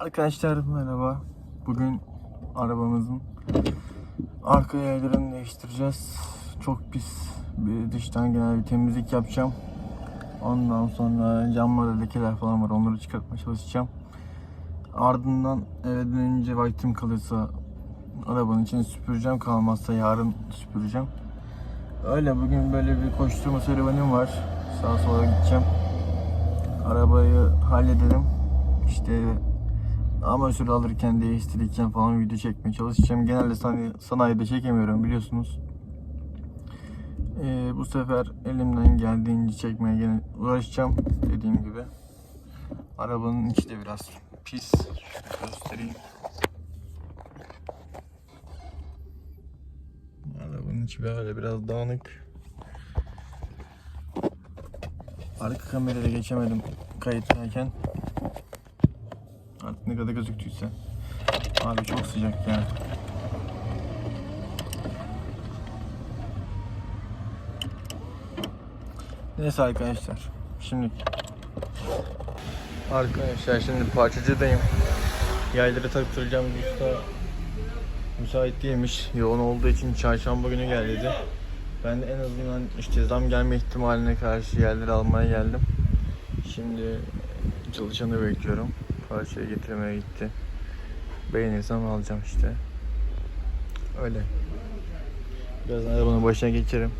Arkadaşlar merhaba. Bugün arabamızın arka yaylarını değiştireceğiz. Çok pis bir dıştan genel bir temizlik yapacağım. Ondan sonra camlarda lekeler falan var. Onları çıkartmaya çalışacağım. Ardından eve dönünce vaktim kalırsa arabanın içini süpüreceğim. Kalmazsa yarın süpüreceğim. Öyle bugün böyle bir koşturma serüvenim var. Sağa sola gideceğim. Arabayı halledelim. İşte amatör alırken değiştirirken falan video çekmeye çalışacağım. Genelde sanayi, sanayide çekemiyorum biliyorsunuz. Ee, bu sefer elimden geldiğince çekmeye gene uğraşacağım dediğim gibi. Arabanın içi de biraz pis. Şöyle göstereyim. Arabanın içi böyle biraz dağınık. Arka kamerayla geçemedim kayıttayken. Artık ne kadar gözüktüyse. Abi çok sıcak ya. Neyse arkadaşlar. Şimdi Arkadaşlar şimdi parçacıdayım. Yayları taktıracağım usta müsait değilmiş. Yoğun olduğu için çarşamba günü gel dedi. Ben de en azından işte zam gelme ihtimaline karşı yerleri almaya geldim. Şimdi çalışanı bekliyorum. Parçayı getirmeye gitti. Beğenirsem alacağım işte. Öyle. Birazdan arabanın başına geçerim.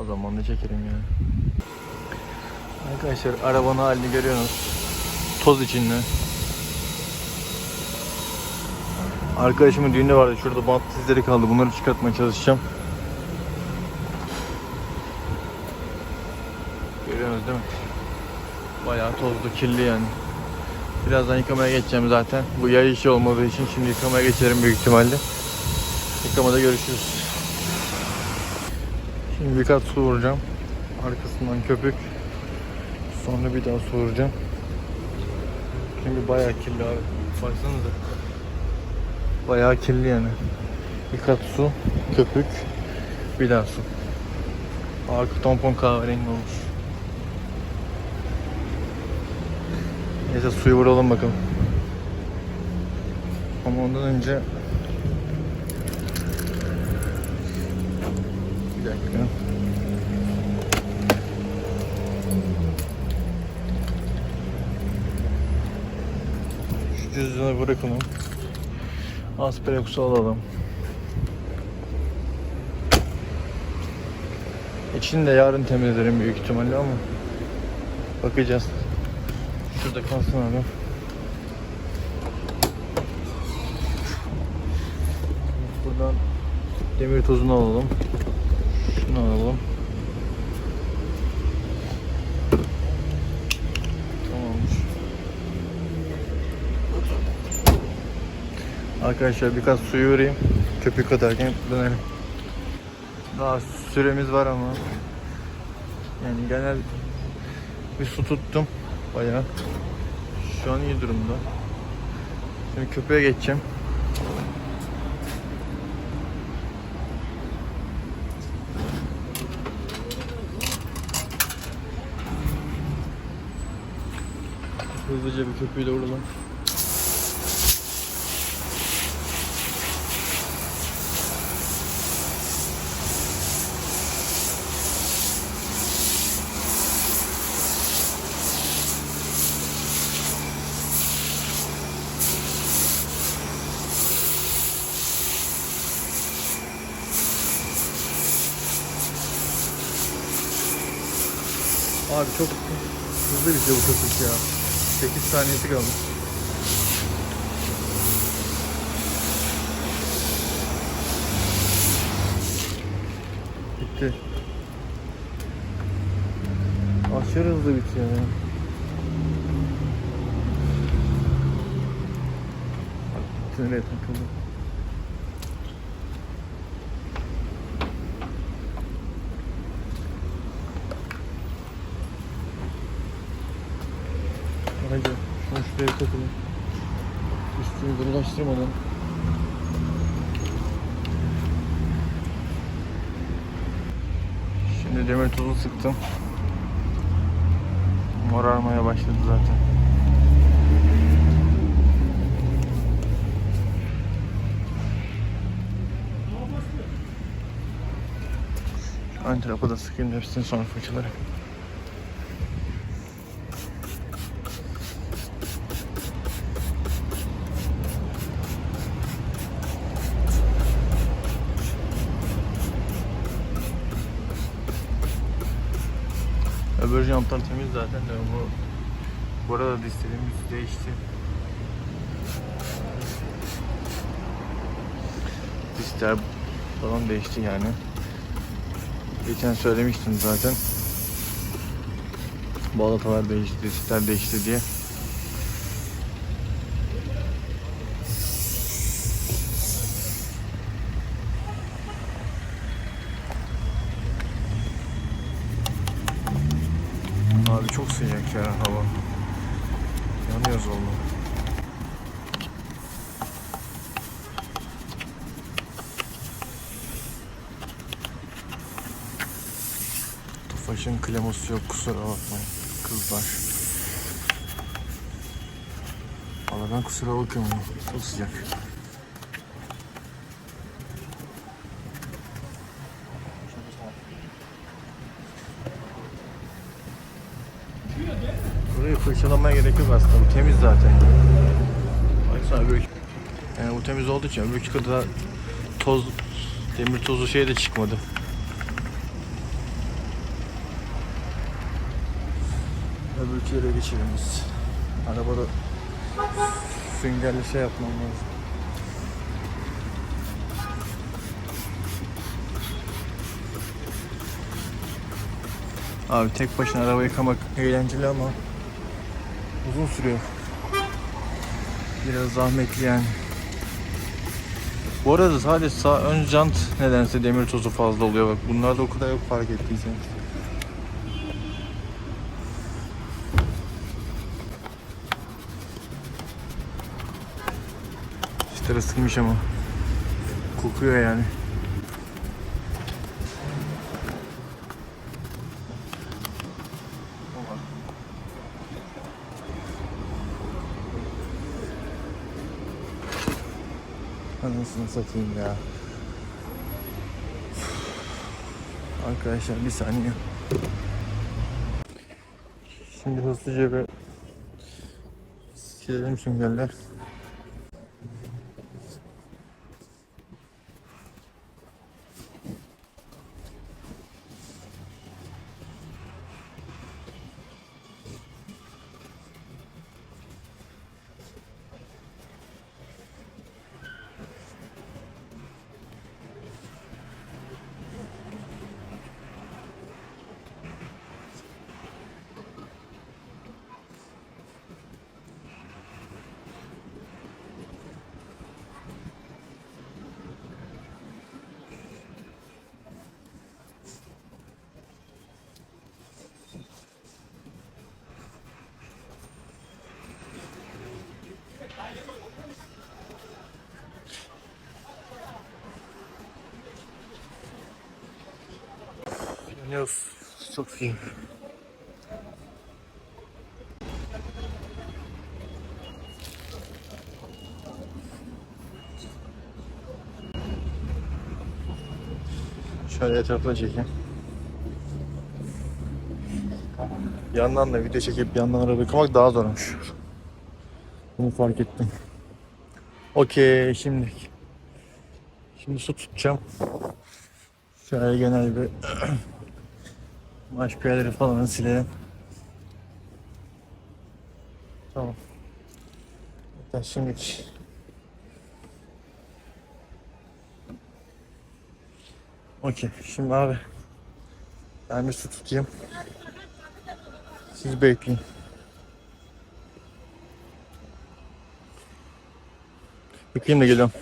O zaman da çekerim yani. Arkadaşlar arabanın halini görüyorsunuz. Toz içinde. Arkadaşımın düğünde vardı. Şurada bant izleri kaldı. Bunları çıkartmaya çalışacağım. Görüyorsunuz değil mi? Bayağı tozlu, kirli yani. Birazdan yıkamaya geçeceğim zaten. Bu yay işi olmadığı için şimdi yıkamaya geçerim büyük ihtimalle. Yıkamada görüşürüz. Şimdi birkaç su vuracağım. Arkasından köpük. Sonra bir daha su vuracağım. Çünkü bayağı kirli abi. Baksanıza. Bayağı kirli yani. Birkaç su, köpük, bir daha su. Arka tampon kahverengi olmuş. Neyse suyu vuralım bakalım. Ama ondan önce bir dakika. Şu cüzdanı bırakalım. Asperekusu alalım. İçini de yarın temizlerim büyük ihtimalle ama bakacağız. Şurada kalsın abi. Buradan demir tozunu alalım. Şunu alalım. Tamamdır. Arkadaşlar birkaç suyu vereyim. Köpük atarken dönelim. Daha süremiz var ama. Yani genel bir su tuttum. Bayağı. Şu an iyi durumda. Şimdi köpeğe geçeceğim. Hızlıca bir köpüğüyle vuralım. Abi çok hızlı bitiyor bu köpük ya. 8 saniyesi kalmış. Bitti. Aşırı hızlı bitiyor ya. Nereye takıldı? Hadi sprey takımı. Üstünü bulaştırmadan. Şimdi demir tuzu sıktım. Morarmaya başladı zaten. Ön da sıkayım hepsini sonra fırçalarım. Öbür jantlar temiz zaten de bu bu arada da istediğimiz değişti. Diskler falan değişti yani. Geçen söylemiştim zaten. Balatalar değişti, diskler değişti diye. Abi çok sıcak ya hava. Yanıyoruz vallahi. Tofaş'ın kliması yok kusura bakmayın kızlar. Valla ben kusura bakıyorum çok sıcak. Burayı fırçalamaya gerek yok aslında. Temiz zaten. Baksana öbür yani bu temiz olduğu için öbür kadar toz demir tozu şey de çıkmadı. Öbürkülere geçelim biz. Arabada süngerli şey yapmam lazım. Abi tek başına araba yıkamak eğlenceli ama uzun sürüyor. Biraz zahmetli yani. Bu arada sadece sağ ön jant nedense demir tozu fazla oluyor bak. Bunlarda o kadar yok fark ettiysen. İşte ısınmış ama. Kokuyor yani. Anasını satayım ya. Arkadaşlar bir saniye. Şimdi hızlıca bir silelim süngerler. Yanıyoruz. Çok iyi. Şöyle etrafına çekeyim. Yandan da video çekip yandan araba yıkamak daha zormuş. Bunu fark ettim. Okey şimdi. Şimdi su tutacağım. Şöyle genel bir piyaları falan silelim. Tamam. Hatta şimdi Okey. Şimdi abi ben bir su tutayım. Siz bekleyin. Yıkayayım da geliyorum.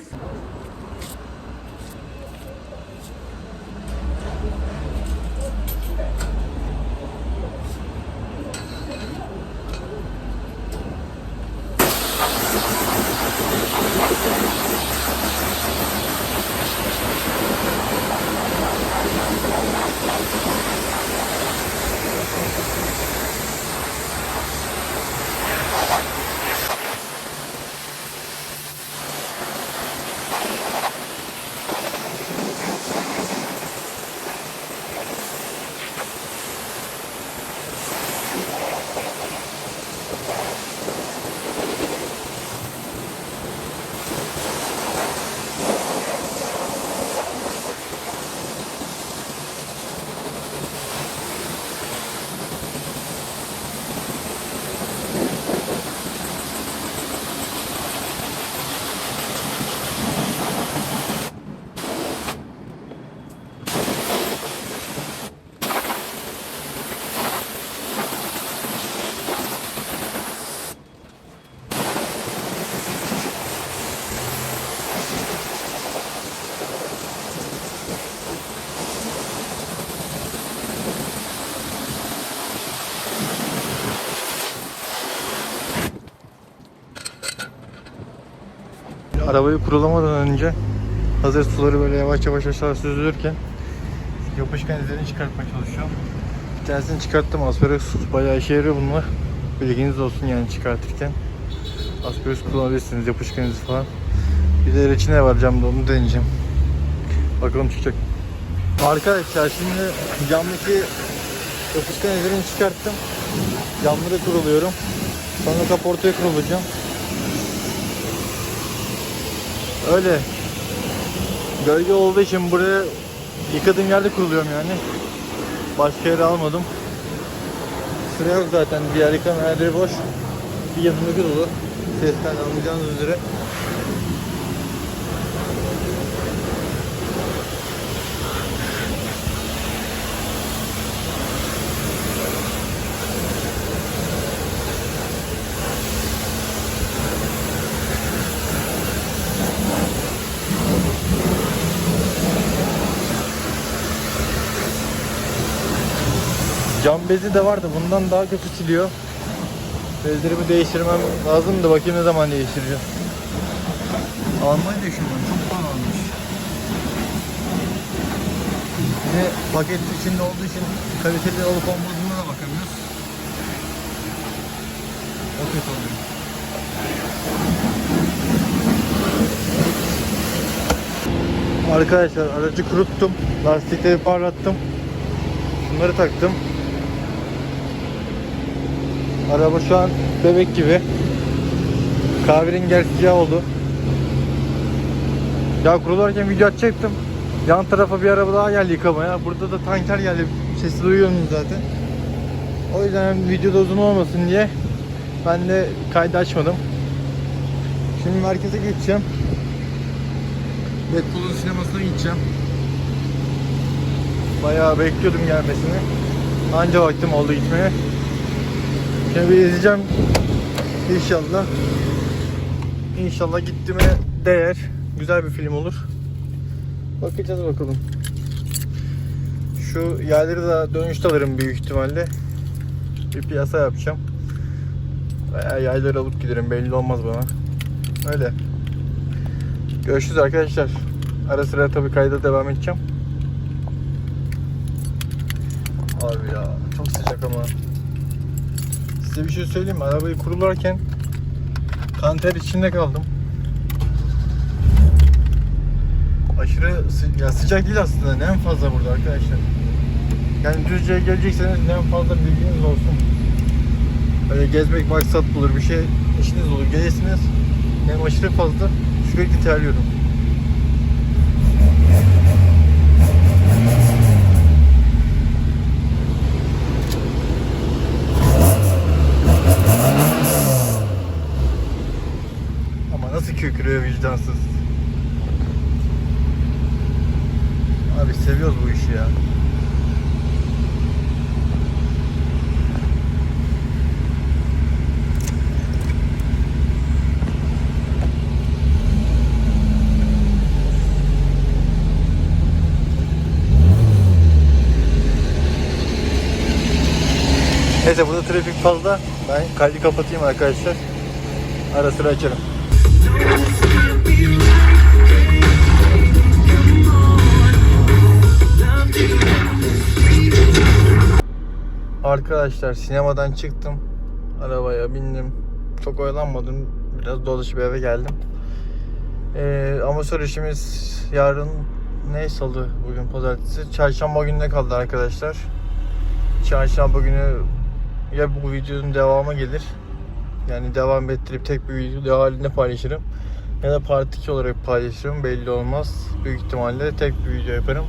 Arabayı kurulamadan önce hazır suları böyle yavaş yavaş aşağı süzülürken yapışkan izlerini çıkartmaya çalışıyorum. Bir tanesini çıkarttım. Asperos bayağı işe yarıyor bunlar. Bilginiz olsun yani çıkartırken. Asperos kullanabilirsiniz yapışkan izi falan. Bir de reçine var camda onu deneyeceğim. Bakalım çıkacak. Arkadaşlar şimdi camdaki yapışkan izlerini çıkarttım. Camları kuruluyorum. Sonra kaportaya kurulacağım. Öyle. Gölge olduğu için buraya yıkadığım yerde kuruluyorum yani. Başka yere almadım. Sıra yok zaten. Diğer yıkama yerleri boş. Bir yanındaki dolu. Sesten anlayacağınız üzere. Cam bezi de vardı. Bundan daha kötü siliyor. Bezlerimi değiştirmem lazım da bakayım ne zaman değiştireceğim. Almayı düşünüyorum. Çok pahalıymış. Bir de paket içinde olduğu için kaliteli olup olmadığına da bakamıyoruz. O kötü oluyor. Arkadaşlar aracı kuruttum. Lastikleri parlattım. Bunları taktım. Araba şu an bebek gibi. Kahverengi siyah oldu. Ya kurularken video açacaktım. Yan tarafa bir araba daha geldi yıkamaya. Burada da tanker geldi. Sesi duyuyorsunuz zaten. O yüzden videoda uzun olmasın diye ben de kaydı açmadım. Şimdi merkeze geçeceğim. Deadpool'un sinemasına gideceğim. Bayağı bekliyordum gelmesini. Anca vaktim oldu gitmeye. Şimdi bir izleyeceğim. İnşallah. İnşallah gittiğime değer. Güzel bir film olur. Bakacağız bakalım. Şu yerleri de dönüşte alırım büyük ihtimalle. Bir piyasa yapacağım. Veya yayları alıp giderim belli olmaz bana. Öyle. Görüşürüz arkadaşlar. Ara sıra tabii kayda devam edeceğim. Abi ya çok sıcak ama. Size bir şey söyleyeyim mi? Arabayı kurularken kanter içinde kaldım. Aşırı sı- ya sıcak değil aslında. Nem fazla burada arkadaşlar. Yani Düzce'ye gelecekseniz nem fazla bilginiz olsun. Böyle gezmek maksat bulur bir şey işiniz olur. Gelirsiniz. Nem aşırı fazla. Sürekli terliyorum. Ama nasıl kökürüyor vicdansız. Abi seviyoruz bu işi ya. Neyse burada trafik fazla. Ben kaydı kapatayım arkadaşlar. Ara sıra açarım. Arkadaşlar sinemadan çıktım. Arabaya bindim. Çok oyalanmadım. Biraz dolaşıp eve geldim. Ee, amatör işimiz yarın ne salı bugün pazartesi. Çarşamba gününe kaldı arkadaşlar. Çarşamba günü ya bu videonun devamı gelir. Yani devam ettirip tek bir video halinde paylaşırım. Ya da part 2 olarak paylaşırım. Belli olmaz. Büyük ihtimalle tek bir video yaparım.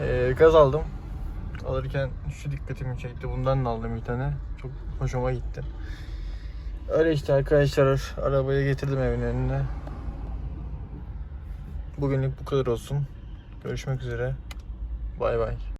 Ee, gaz aldım. Alırken şu dikkatimi çekti. Bundan da aldım bir tane. Çok hoşuma gitti. Öyle işte arkadaşlar. Arabayı getirdim evin önüne. Bugünlük bu kadar olsun. Görüşmek üzere. Bay bay.